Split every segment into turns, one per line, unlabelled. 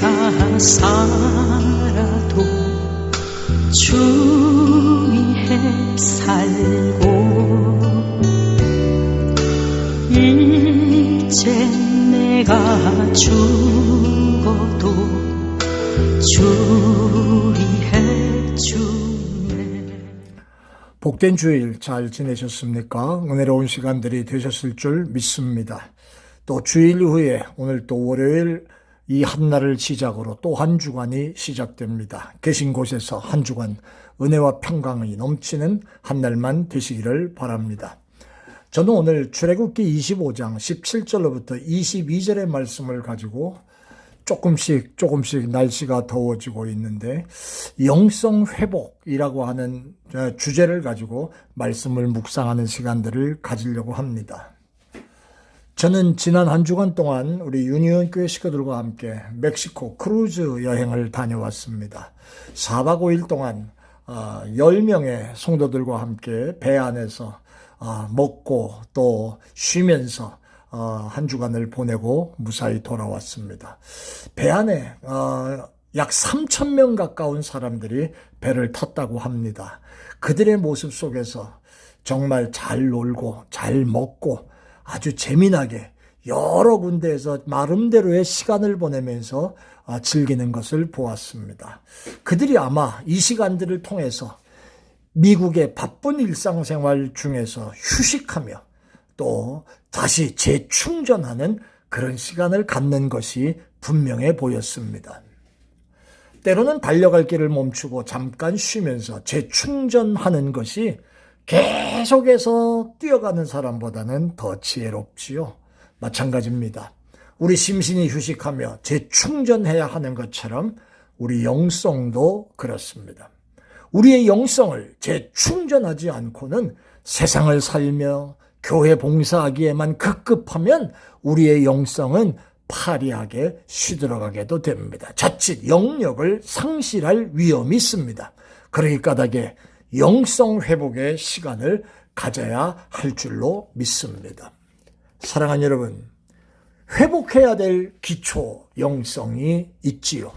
내가 살아도 주위에 살고 이제 내가 죽어도 주위에
복된 주일 잘 지내셨습니까? 은혜로운 시간들이 되셨을 줄 믿습니다. 또 주일 후에 오늘 또 월요일 이 한날을 시작으로 또 한 주간이 시작됩니다. 계신 곳에서 한 주간 은혜와 평강이 넘치는 한 날만 되시기를 바랍니다. 저는 오늘 출애굽기 25장 17절로부터 22절의 말씀을 가지고 조금씩 조금씩 날씨가 더워지고 있는데 영성 회복이라고 하는 어, 주제를 가지고 말씀을 묵상하는 시간들을 가지려고 합니다. 저는 지난 한 주간 동안 우리 유니온 교회 식구들과 함께 멕시코 크루즈 여행을 다녀왔습니다. 4박 5일 동안 10명의 성도들과 함께 배 안에서 어, 먹고 또 쉬면서 어, 한 주간을 보내고 무사히 돌아왔습니다. 배 안에 어, 약 3천 명 가까운 사람들이 배를 탔다고 합니다. 그들의 모습 속에서 정말 잘 놀고 잘 먹고 아주 재미나게 여러 군데에서 나름대로의 시간을 보내면서 아, 즐기는 것을 보았습니다. 그들이 아마 이 시간들을 통해서 미국의 바쁜 일상생활 중에서 휴식하며 또 다시 재충전하는 그런 시간을 갖는 것이 분명해 보였습니다. 때로는 달려갈 길을 멈추고 잠깐 쉬면서 재충전하는 것이 계속해서 뛰어가는 사람보다는 더 지혜롭지요. 마찬가지입니다. 우리 심신이 휴식하며 재충전해야 하는 것처럼 우리 영성도 그렇습니다. 우리의 영성을 재충전하지 않고는 세상을 살며 교회 봉사하기에만 급급하면 우리의 영성은 파리하게 시들어가게도 됩니다. 자칫 영역을 상실할 위험이 있습니다. 그러기 까닭에 영성 회복의 시간을 가져야 할 줄로 믿습니다. 사랑하는 여러분, 회복해야 될 기초 영성이 있지요.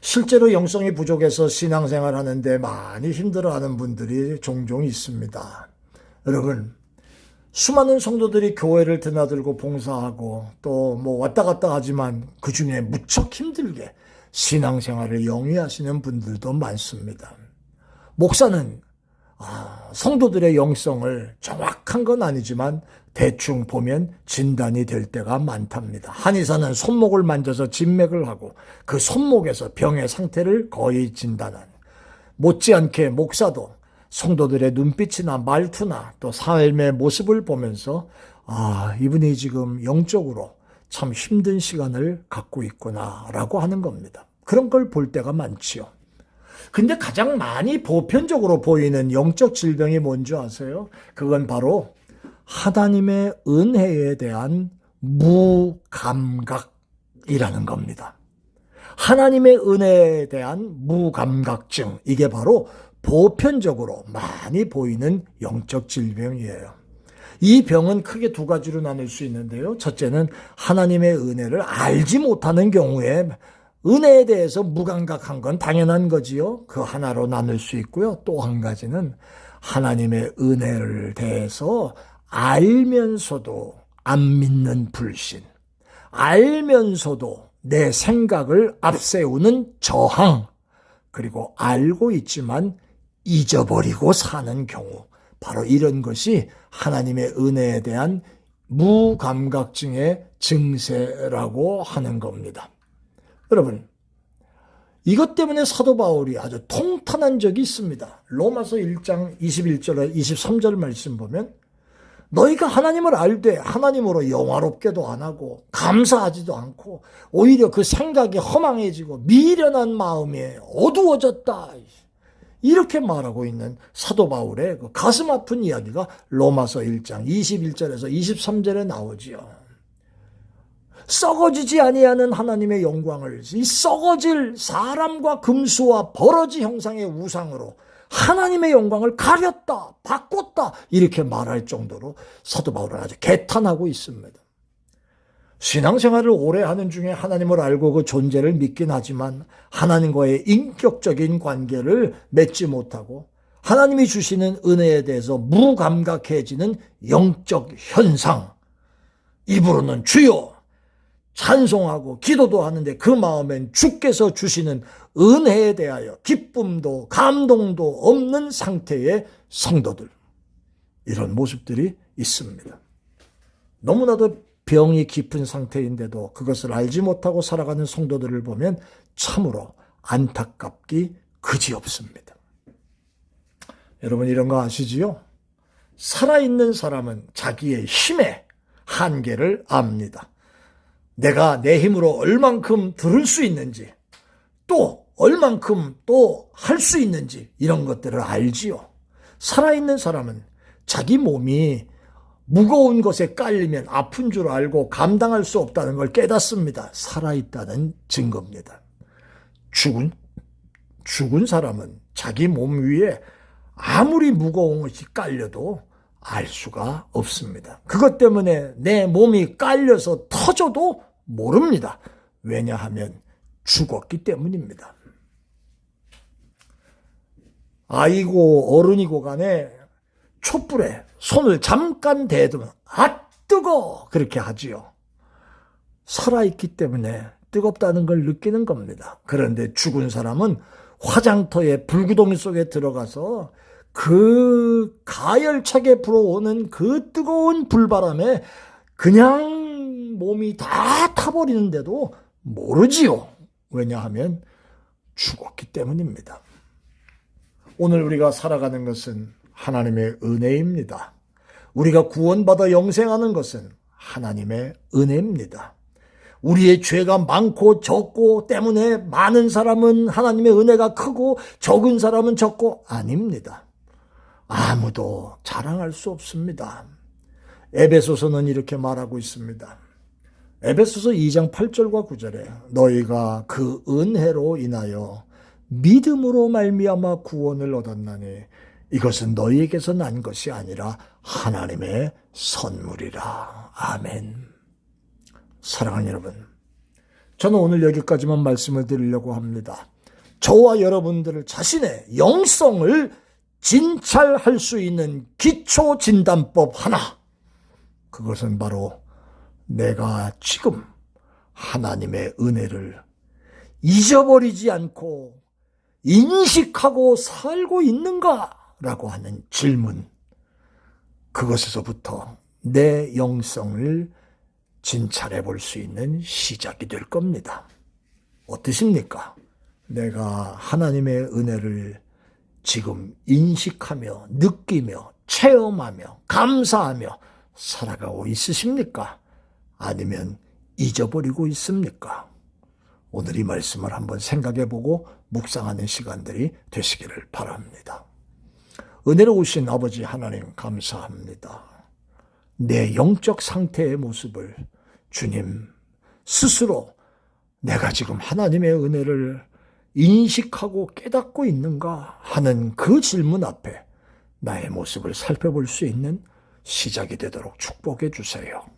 실제로 영성이 부족해서 신앙생활 하는데 많이 힘들어하는 분들이 종종 있습니다. 여러분, 수많은 성도들이 교회를 드나들고 봉사하고 또 뭐 왔다 갔다 하지만 그 중에 무척 힘들게 신앙생활을 영위하시는 분들도 많습니다. 목사는 아, 성도들의 영성을 정확한 건 아니지만 대충 보면 진단이 될 때가 많답니다. 한의사는 손목을 만져서 진맥을 하고 그 손목에서 병의 상태를 거의 진단한 못지않게 목사도 성도들의 눈빛이나 말투나 또 삶의 모습을 보면서 아, 이분이 지금 영적으로 참 힘든 시간을 갖고 있구나라고 하는 겁니다. 그런 걸 볼 때가 많지요. 근데 가장 많이 보편적으로 보이는 영적 질병이 뭔지 아세요? 그건 바로 하나님의 은혜에 대한 무감각이라는 겁니다. 하나님의 은혜에 대한 무감각증. 이게 바로 보편적으로 많이 보이는 영적 질병이에요. 이 병은 크게 두 가지로 나눌 수 있는데요. 첫째는 하나님의 은혜를 알지 못하는 경우에 은혜에 대해서 무감각한 건 당연한 거지요. 그 하나로 나눌 수 있고요. 또 한 가지는 하나님의 은혜를 대해서 알면서도 안 믿는 불신. 알면서도 내 생각을 앞세우는 저항. 그리고 알고 있지만 잊어버리고 사는 경우. 바로 이런 것이 하나님의 은혜에 대한 무감각증의 증세라고 하는 겁니다. 여러분, 이것 때문에 사도 바울이 아주 통탄한 적이 있습니다. 로마서 1장 21절, 23절 말씀 보면 너희가 하나님을 알되 하나님으로 영화롭게도 안 하고 감사하지도 않고 오히려 그 생각이 허망해지고 미련한 마음이 어두워졌다. 이렇게 말하고 있는 사도 바울의 그 가슴 아픈 이야기가 로마서 1장 21절에서 23절에 나오지요. 썩어지지 아니하는 하나님의 영광을 이 썩어질 사람과 금수와 버러지 형상의 우상으로 하나님의 영광을 가렸다, 바꿨다 이렇게 말할 정도로 사도 바울은 아주 개탄하고 있습니다. 신앙생활을 오래 하는 중에 하나님을 알고 그 존재를 믿긴 하지만 하나님과의 인격적인 관계를 맺지 못하고 하나님이 주시는 은혜에 대해서 무감각해지는 영적 현상. 입으로는 주여 찬송하고 기도도 하는데 그 마음엔 주께서 주시는 은혜에 대하여 기쁨도 감동도 없는 상태의 성도들. 이런 모습들이 있습니다. 너무나도 병이 깊은 상태인데도 그것을 알지 못하고 살아가는 성도들을 보면 참으로 안타깝기 그지없습니다. 여러분 이런 거 아시지요? 살아있는 사람은 자기의 힘의 한계를 압니다. 내가 내 힘으로 얼만큼 들을 수 있는지, 또 얼만큼 또 할 수 있는지 이런 것들을 알지요. 살아있는 사람은 자기 몸이 무거운 것에 깔리면 아픈 줄 알고 감당할 수 없다는 걸 깨닫습니다. 살아있다는 증거입니다. 죽은, 죽은 사람은 자기 몸 위에 아무리 무거운 것이 깔려도 알 수가 없습니다. 그것 때문에 내 몸이 깔려서 터져도 모릅니다. 왜냐하면 죽었기 때문입니다. 아이고 어른이고 간에 촛불에 손을 잠깐 대두면 아 뜨거 그렇게 하지요. 살아있기 때문에 뜨겁다는 걸 느끼는 겁니다. 그런데 죽은 사람은 화장터의 불구덩이 속에 들어가서 그 가열차게 불어오는 그 뜨거운 불바람에 그냥 몸이 다 타버리는데도 모르지요. 왜냐하면 죽었기 때문입니다. 오늘 우리가 살아가는 것은 하나님의 은혜입니다. 우리가 구원받아 영생하는 것은 하나님의 은혜입니다. 우리의 죄가 많고 적고 때문에 많은 사람은 하나님의 은혜가 크고 적은 사람은 적고 아닙니다. 아무도 자랑할 수 없습니다. 에베소서는 이렇게 말하고 있습니다. 에베소서 2장 8절과 9절에 너희가 그 은혜로 인하여 믿음으로 말미암아 구원을 얻었나니 이것은 너희에게서 난 것이 아니라 하나님의 선물이라. 아멘. 사랑하는 여러분, 저는 오늘 여기까지만 말씀을 드리려고 합니다. 저와 여러분들을 자신의 영성을 진찰할 수 있는 기초 진단법 하나. 그것은 바로 내가 지금 하나님의 은혜를 잊어버리지 않고 인식하고 살고 있는가라고 하는 질문. 그것에서부터 내 영성을 진찰해 볼 수 있는 시작이 될 겁니다. 어떠십니까? 내가 하나님의 은혜를 지금 인식하며 느끼며 체험하며 감사하며 살아가고 있으십니까? 아니면 잊어버리고 있습니까? 오늘 이 말씀을 한번 생각해 보고 묵상하는 시간들이 되시기를 바랍니다. 은혜로우신 아버지 하나님 감사합니다. 내 영적 상태의 모습을 주님 스스로 내가 지금 하나님의 은혜를 인식하고 깨닫고 있는가 하는 그 질문 앞에 나의 모습을 살펴볼 수 있는 시작이 되도록 축복해 주세요.